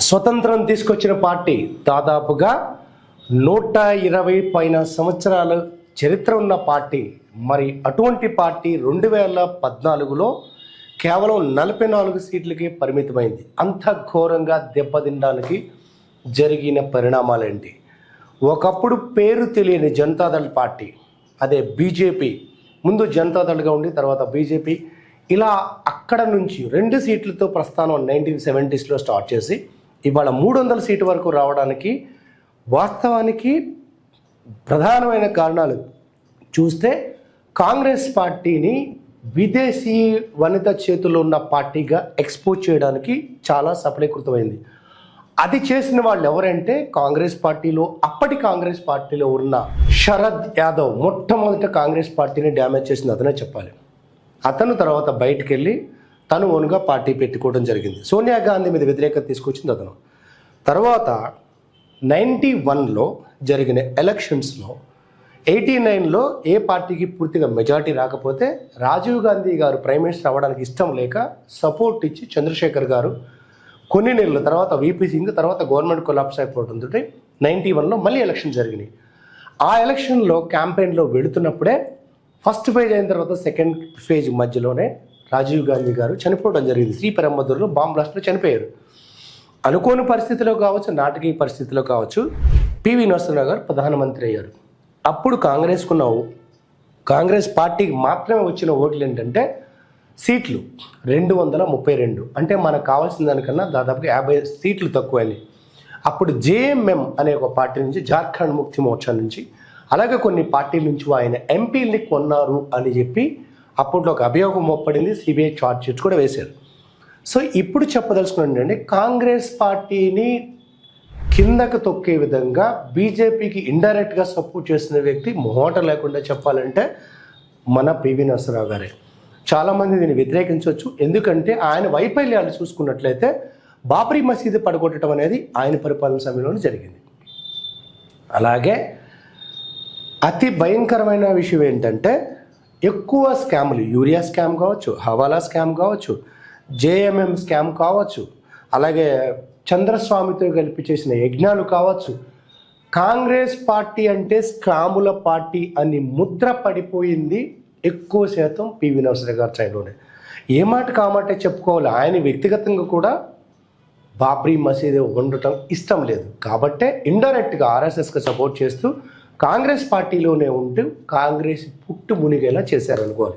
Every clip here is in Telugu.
స్వతంత్రం తీసుకొచ్చిన పార్టీ దాదాపుగా నూట ఇరవై పైన సంవత్సరాలు చరిత్ర ఉన్న పార్టీ. మరి అటువంటి పార్టీ రెండు వేల పద్నాలుగులో కేవలం నలభై నాలుగు సీట్లకి పరిమితమైంది. అంత ఘోరంగా దెబ్బతినడానికి జరిగిన పరిణామాలేంటి? ఒకప్పుడు పేరు తెలియని జనతాదళ్ పార్టీ అదే బీజేపీ. ముందు జనతాదళ్గా ఉండి తర్వాత బీజేపీ. ఇలా అక్కడ నుంచి రెండు సీట్లతో ప్రస్థానం నైన్టీన్ సెవెంటీస్లో స్టార్ట్ చేసి ఇవాళ మూడు వందల సీటు వరకు రావడానికి వాస్తవానికి ప్రధానమైన కారణాలు చూస్తే కాంగ్రెస్ పార్టీని విదేశీ వనిత చేతుల్లో ఉన్న పార్టీగా ఎక్స్పోజ్ చేయడానికి చాలా సఫలీకృతమైంది. అది చేసిన వాళ్ళు ఎవరంటే కాంగ్రెస్ పార్టీలో అప్పటి కాంగ్రెస్ పార్టీలో ఉన్న శరద్ యాదవ్ మొట్టమొదట కాంగ్రెస్ పార్టీని డ్యామేజ్ చేసింది అతనే చెప్పాలి. అతను తర్వాత బయటికి వెళ్ళి తను ఓనుగా పార్టీ పెట్టుకోవడం జరిగింది. సోనియా గాంధీ మీద వ్యతిరేకత తీసుకొచ్చింది అతను. తర్వాత నైంటీ వన్లో జరిగిన ఎలక్షన్స్లో ఎయిటీ నైన్లో ఏ పార్టీకి పూర్తిగా మెజారిటీ రాకపోతే రాజీవ్ గాంధీ గారు ప్రైమ్ మినిస్టర్ అవ్వడానికి ఇష్టం లేక సపోర్ట్ ఇచ్చి చంద్రశేఖర్ గారు కొన్ని నెలల తర్వాత వీపీ సింగ్ తర్వాత గవర్నమెంట్ కొలాప్స్ అయిపోవడంతో నైంటీ వన్లో మళ్ళీ ఎలక్షన్ జరిగినాయి. ఆ ఎలక్షన్లో క్యాంపెయిన్లో వెళుతున్నప్పుడే ఫస్ట్ ఫేజ్ అయిన తర్వాత సెకండ్ ఫేజ్ మధ్యలోనే రాజీవ్ గాంధీ గారు చనిపోవడం జరిగింది. శ్రీపెరంబదూరులో బాంబ్ బ్లాస్ట్లో చనిపోయారు. అనుకోని పరిస్థితిలో కావచ్చు నాటకీయ పరిస్థితిలో కావచ్చు పివి నరసింహరావు గారు ప్రధానమంత్రి అయ్యారు. అప్పుడు కాంగ్రెస్కున్న ఓ- కాంగ్రెస్ పార్టీకి మాత్రమే వచ్చిన ఓట్లు ఏంటంటే సీట్లు. రెండు వందల ముప్పై రెండు. అంటే మనకు కావాల్సిన దానికన్నా దాదాపుగా యాభై సీట్లు తక్కువని అప్పుడు జేఎంఎం అనే ఒక పార్టీ నుంచి జార్ఖండ్ ముక్తి మోర్చా నుంచి అలాగే కొన్ని పార్టీల నుంచి ఆయన ఎంపీల్ని కొన్నారు అని చెప్పి అప్పట్లో ఒక అభియోగం మోపడింది సిబిఐ చార్జ్ షీట్స్ కూడా వేశారు. సో ఇప్పుడు చెప్పదలుచుకున్నాను ఏంటంటే కాంగ్రెస్ పార్టీని కిందకు తొక్కే విధంగా బీజేపీకి ఇండైరెక్ట్గా సపోర్ట్ చేసిన వ్యక్తి మోట లేకుండా చెప్పాలంటే మన పివి నరసరావు గారే. చాలామంది దీన్ని వ్యతిరేకించవచ్చు. ఎందుకంటే ఆయన వైఫల్యాలు చూసుకున్నట్లయితే బాబ్రీ మసీదు పడగొట్టడం అనేది ఆయన పరిపాలన సమయంలోనే జరిగింది. అలాగే అతి భయంకరమైన విషయం ఏంటంటే ఎక్కువ స్కాములు యూరియా స్కామ్ కావచ్చు హవాలా స్కామ్ కావచ్చు జేఎంఎం స్కామ్ కావచ్చు అలాగే చంద్రస్వామితో కలిపి చేసిన యజ్ఞాలు కావచ్చు. కాంగ్రెస్ పార్టీ అంటే స్కాముల పార్టీ అని ముద్ర పడిపోయింది ఎక్కువ శాతం పివి నరసరావు గారి సైడ్లోనే ఏ మాట కామాటే చెప్పుకోవాలి? ఆయన వ్యక్తిగతంగా కూడా బాబ్రీ మసీదు ఉండటం ఇష్టం లేదు. కాబట్టే ఇండైరెక్ట్గా ఆర్ఎస్ఎస్కి సపోర్ట్ చేస్తూ కాంగ్రెస్ పార్టీలోనే ఉంటూ కాంగ్రెస్ పుట్టు మునిగేలా చేశారనుకోవాలి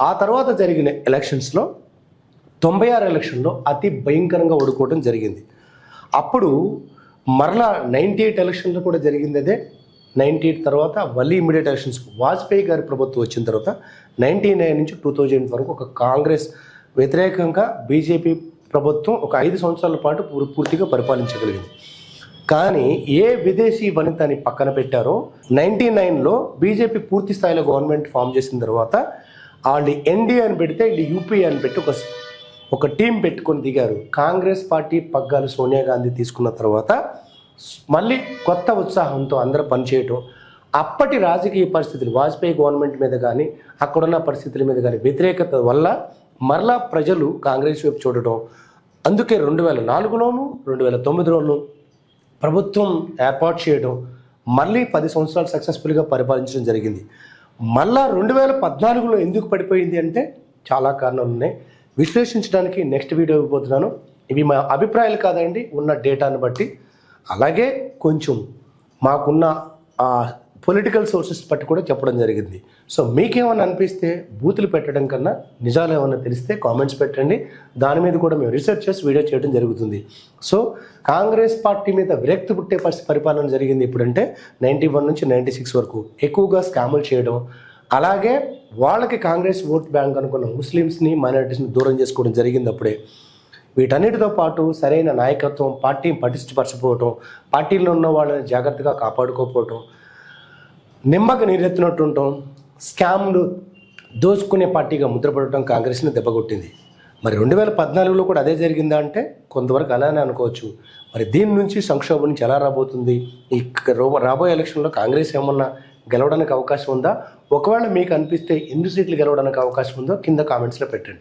ఆ తర్వాత జరిగిన ఎలక్షన్స్లో తొంభై ఆరు ఎలక్షన్లో అతి భయంకరంగా ఓడుకోవడం జరిగింది. అప్పుడు మరలా నైంటీ ఎయిట్ ఎలక్షన్లో కూడా జరిగింది అదే. నైంటీ ఎయిట్ తర్వాత మళ్ళీ ఇమీడియట్ ఎలక్షన్స్ వాజ్పేయి గారి ప్రభుత్వం వచ్చిన తర్వాత నైంటీ నైన్ నుంచి టూ థౌజండ్ వరకు ఒక కాంగ్రెస్ వ్యతిరేకంగా బీజేపీ ప్రభుత్వం ఒక ఐదు సంవత్సరాల పాటు పూర్- పూర్తిగా పరిపాలించగలిగింది. కానీ ఏ విదేశీ వనితని పక్కన పెట్టారో నైంటీ నైన్లో బీజేపీ పూర్తి స్థాయిలో గవర్నమెంట్ ఫామ్ చేసిన తర్వాత వాళ్ళు ఎన్డీఏ అని పెడితే వీళ్ళు యూపీఏ అని పెట్టి ఒక ఒక టీం పెట్టుకొని దిగారు. కాంగ్రెస్ పార్టీ పగ్గాలు సోనియా గాంధీ తీసుకున్న తర్వాత మళ్ళీ కొత్త ఉత్సాహంతో అందరూ పనిచేయటం. అప్పటి రాజకీయ పరిస్థితులు వాజ్పేయి గవర్నమెంట్ మీద కానీ అక్కడున్న పరిస్థితుల మీద కానీ వ్యతిరేకత వల్ల మరలా ప్రజలు కాంగ్రెస్ వైపు చూడటం. అందుకే రెండు వేల నాలుగులోను రెండు వేల తొమ్మిదిలోను ప్రభుత్వం ఏర్పాటు చేయడం మళ్ళీ పది సంవత్సరాలు సక్సెస్ఫుల్గా పరిపాలించడం జరిగింది. మళ్ళా రెండు వేల పద్నాలుగులో ఎందుకు పడిపోయింది అంటే చాలా కారణాలు ఉన్నాయి. విశ్లేషించడానికి నెక్స్ట్ వీడియో ఇవ్వబోతున్నాను. ఇవి మా అభిప్రాయాలు కాదండి ఉన్న డేటాను బట్టి. అలాగే కొంచెం మాకున్న పొలిటికల్ సోర్సెస్ పట్టి కూడా చెప్పడం జరిగింది. సో మీకేమన్నా అనిపిస్తే బూతులు పెట్టడం కన్నా నిజాలు ఏమన్నా తెలిస్తే కామెంట్స్ పెట్టండి. దాని మీద కూడా మేము రీసెర్చ్ చేసి వీడియో చేయడం జరుగుతుంది. సో కాంగ్రెస్ పార్టీ మీద విరక్తి పుట్టే పరిస్థితి పరిపాలన జరిగింది ఇప్పుడంటే నైంటీ వన్ నుంచి నైంటీ సిక్స్ వరకు ఎక్కువగా స్కాములు చేయడం. అలాగే వాళ్ళకి కాంగ్రెస్ ఓట్ బ్యాంక్ అనుకున్న ముస్లిమ్స్ని మైనారిటీస్ని దూరం చేసుకోవడం జరిగింది అప్పుడే. వీటన్నిటితో పాటు సరైన నాయకత్వం పార్టీని పటిష్టపరచకపోవటం పార్టీలో ఉన్న వాళ్ళని జాగ్రత్తగా కాపాడుకోకపోవటం నిమ్మక నీరెత్తినట్టు ఉండటం స్కామ్లు దోచుకునే పార్టీగా ముద్రపడటం కాంగ్రెస్ని దెబ్బకొట్టింది మరి రెండు వేల పద్నాలుగులో కూడా అదే జరిగిందా అంటే కొంతవరకు అలానే అనుకోవచ్చు. మరి దీని నుంచి సంక్షోభం నుంచి ఎలా రాబోతుంది? ఈ రాబోయే ఎలక్షన్లో కాంగ్రెస్ ఏమన్నా గెలవడానికి అవకాశం ఉందా? ఒకవేళ మీకు అనిపిస్తే ఎన్ని సీట్లు గెలవడానికి అవకాశం ఉందో కింద కామెంట్స్లో పెట్టండి.